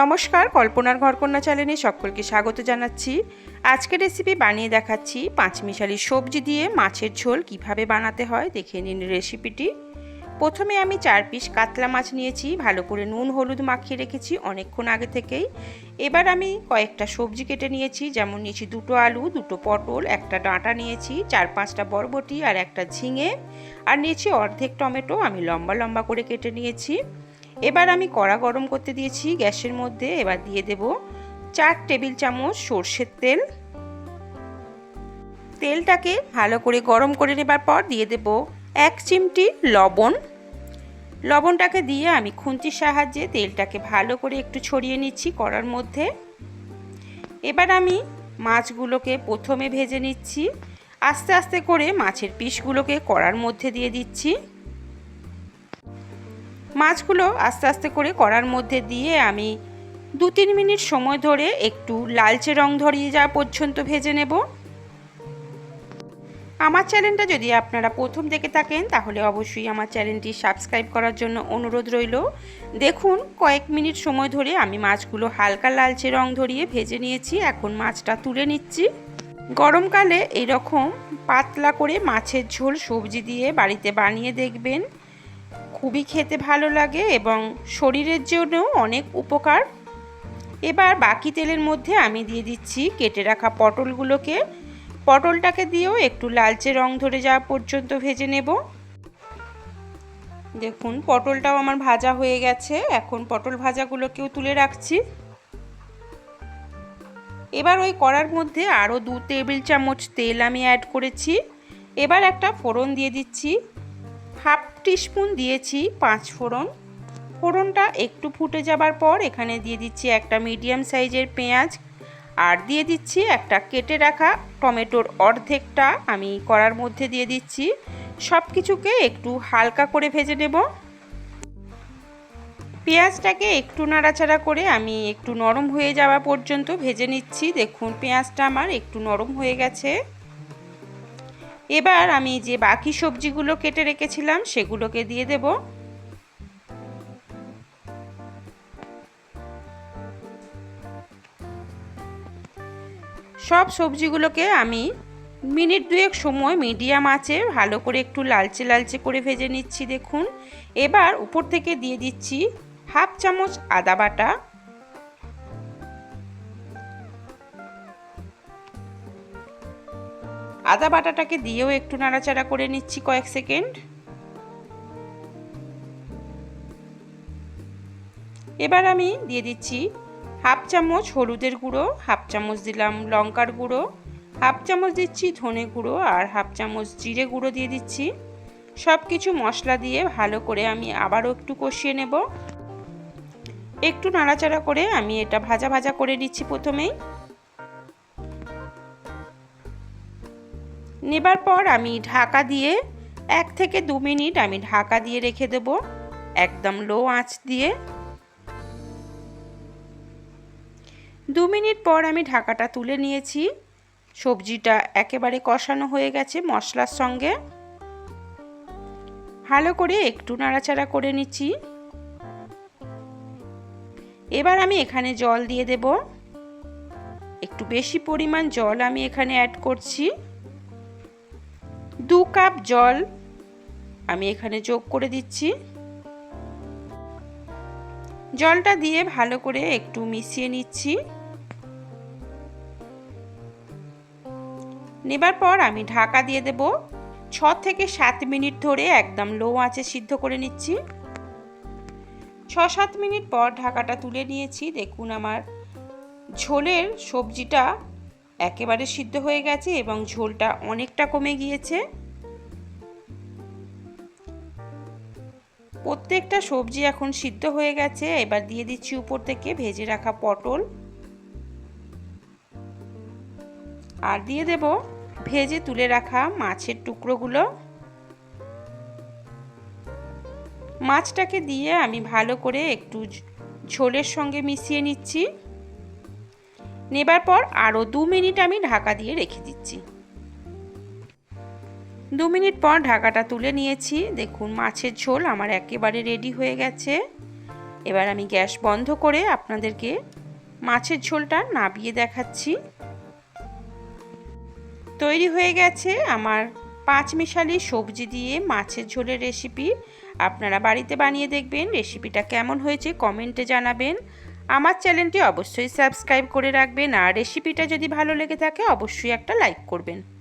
নমস্কার, কল্পনার ঘরকন্যা চ্যানেলে সকলকে স্বাগত জানাচ্ছি। আজকের রেসিপি বানিয়ে দেখাচ্ছি পাঁচমিশালি সবজি দিয়ে মাছের ঝোল কীভাবে বানাতে হয়, দেখে নিন রেসিপিটি প্রথমে আমি চার পিস কাতলা মাছ নিয়েছি, ভালো করে নুন, হলুদ মাখিয়ে রেখেছি অনেকক্ষণ আগে থেকেই। এবার আমি কয়েকটা সবজি কেটে নিয়েছি, যেমন নিয়েছি দুটো আলু, দুটো পটল, একটা ডাঁটা নিয়েছি, চার পাঁচটা বরবটি আর একটা ঝিঙে। আর নিয়েছি অর্ধেক টমেটো, আমি লম্বা লম্বা করে কেটে নিয়েছি। এবার আমি কড়া গরম করতে দিয়েছি গ্যাসের মধ্যে, এবার দিয়ে দেব চার টেবিল চামচ সর্ষের তেল। তেলটাকে ভালো করে গরম করে নেবার পর দিয়ে দেব এক চিমটি লবণ। লবণটাকে দিয়ে আমি খুন্তির সাহায্যে তেলটাকে ভালো করে একটু ছড়িয়ে নিচ্ছি কড়ার মধ্যে। এবার আমি মাছগুলোকে প্রথমে ভেজে নিচ্ছি। আস্তে আস্তে করে মাছের পিসগুলোকে কড়ার মধ্যে দিয়ে দিচ্ছি। মাছগুলো আস্তে আস্তে করে কড়ার মধ্যে দিয়ে আমি দু তিন মিনিট সময় ধরে একটু লালচে রং ধরিয়ে যাওয়া পর্যন্ত ভেজে নেব। আমার চ্যানেলটা যদি আপনারা প্রথম দেখে থাকেন, তাহলে অবশ্যই আমার চ্যানেলটি সাবস্ক্রাইব করার জন্য অনুরোধ রইল। দেখুন, কয়েক মিনিট সময় ধরে আমি মাছগুলো হালকা লালচে রং ধরিয়ে ভেজে নিয়েছি। এখন মাছটা তুলে নিচ্ছি। গরমকালে এরকম পাতলা করে মাছের ঝোল সবজি দিয়ে বাড়িতে বানিয়ে দেখবেন। খুবই খেতে ভালো লাগে এবং শরীরের জন্য অনেক উপকার। এবার বাকি তেলের মধ্যে আমি দিয়ে দিচ্ছি কেটে রাখা পটলগুলোকে। পটলটাকে দিয়েও একটু লালচে রং ধরে যাওয়া পর্যন্ত ভেজে নেব। দেখুন, পটলটাও আমার ভাজা হয়ে গেছে। এখন পটল ভাজাগুলোকেও তুলে রাখছি। এবার ওই কড়ার মধ্যে আরও দু টেবিল চামচ তেল আমি অ্যাড করেছি। এবার একটা ফোড়ন দিয়ে দিচ্ছি। হাফ টিস্পুন দিয়েছি পাঁচ ফোড়ন। ফোড়নটা একটু ফুটে যাবার পর এখানে দিয়ে দিচ্ছি একটা মিডিয়াম সাইজের পেঁয়াজ আর দিয়ে দিচ্ছি একটা কেটে রাখা টমেটোর অর্ধেকটা আমি কড়ার মধ্যে দিয়ে দিচ্ছি। সব কিছুকে একটু হালকা করে ভেজে নেব। পেঁয়াজটাকে একটু নাড়াচাড়া করে আমি একটু নরম হয়ে যাওয়া পর্যন্ত ভেজে নিচ্ছি। দেখুন, পেঁয়াজটা আমার একটু নরম হয়ে গেছে। এবার আমি যে বাকি সবজিগুলো কেটে রেখেছিলাম সেগুলোকে দিয়ে দেব। সব সবজিগুলোকে আমি মিনিট দুয়েক সময় মিডিয়াম আছে ভালো করে একটু লালচে লালচে করে ভেজে নিচ্ছি, দেখুন। এবার উপর থেকে দিয়ে দিচ্ছি হাফ চামচ আদা বাটা। আদা বাটাটাকে দিয়েও একটু নাড়াচাড়া করে নিচ্ছি কয়েক সেকেন্ড। এবার আমি দিয়ে দিচ্ছি হাফ চামচ হলুদের গুঁড়ো, হাফ চামচ দিলাম লঙ্কার গুঁড়ো, হাফ চামচ দিচ্ছি ধনে গুঁড়ো আর হাফ চামচ জিরে গুঁড়ো দিয়ে দিচ্ছি। সব কিছু মশলা দিয়ে ভালো করে আমি আবারও একটু কষিয়ে নেব। একটু নাড়াচাড়া করে আমি এটা ভাজা ভাজা করে নিচ্ছি প্রথমেই। নেবার পর আমি ঢাকা দিয়ে এক থেকে দু মিনিট আমি ঢাকা দিয়ে রেখে দেব, একদম লো আঁচ দিয়ে। দু মিনিট পর আমি ঢাকাটা তুলে নিয়েছি, সবজিটা একেবারে কষানো হয়ে গেছে মশলার সঙ্গে। ভালো করে একটু নাড়াচাড়া করে নিচ্ছি। এবার আমি এখানে জল দিয়ে দেব। একটু বেশি পরিমাণ জল আমি এখানে অ্যাড করছি। দু কাপ জল আমি এখানে যোগ করে দিচ্ছি। জলটা দিয়ে ভালো করে একটু মিশিয়ে নিচ্ছি। নেবার পর আমি ঢাকা দিয়ে দেব। ছ থেকে সাত মিনিট ধরে একদম লো আঁচে সিদ্ধ করে নিচ্ছি। ছ সাত মিনিট পর ঢাকাটা তুলে নিয়েছি। দেখুন আমার ঝোলের সবজিটা একেবারে সিদ্ধ হয়ে গেছে এবং ঝোলটা অনেকটা কমে গিয়েছে। প্রত্যেকটা সবজি এখন সিদ্ধ হয়ে গেছে। এবার দিয়ে দিচ্ছি উপর থেকে ভেজে রাখা পটল। আর দিয়ে দেব ভেজে তুলে রাখা মাছের টুকরোগুলো। মাছটাকে দিয়ে আমি ভালো করে একটু ঝোলের সঙ্গে মিশিয়ে নিচ্ছি। নেবার পর আরও দু মিনিট আমি ঢাকা দিয়ে রেখে দিচ্ছি। দু মিনিট পর ঢাকাটা তুলে নিয়েছি। দেখুন, মাছের ঝোল আমার একেবারে রেডি হয়ে গেছে। এবার আমি গ্যাস বন্ধ করে আপনাদেরকে মাছের ঝোলটা নাবিয়ে দেখাচ্ছি। তৈরি হয়ে গেছে আমার পাঁচ মিশালি সবজি দিয়ে মাছের ঝোলের রেসিপি আপনারা বাড়িতে বানিয়ে দেখবেন রেসিপিটা কেমন হয়েছে কমেন্টে জানাবেন। আমার চ্যানেলটি অবশ্যই সাবস্ক্রাইব করে রাখবেন আর রেসিপিটা যদি ভালো লেগে থাকে, অবশ্যই একটা লাইক করবেন।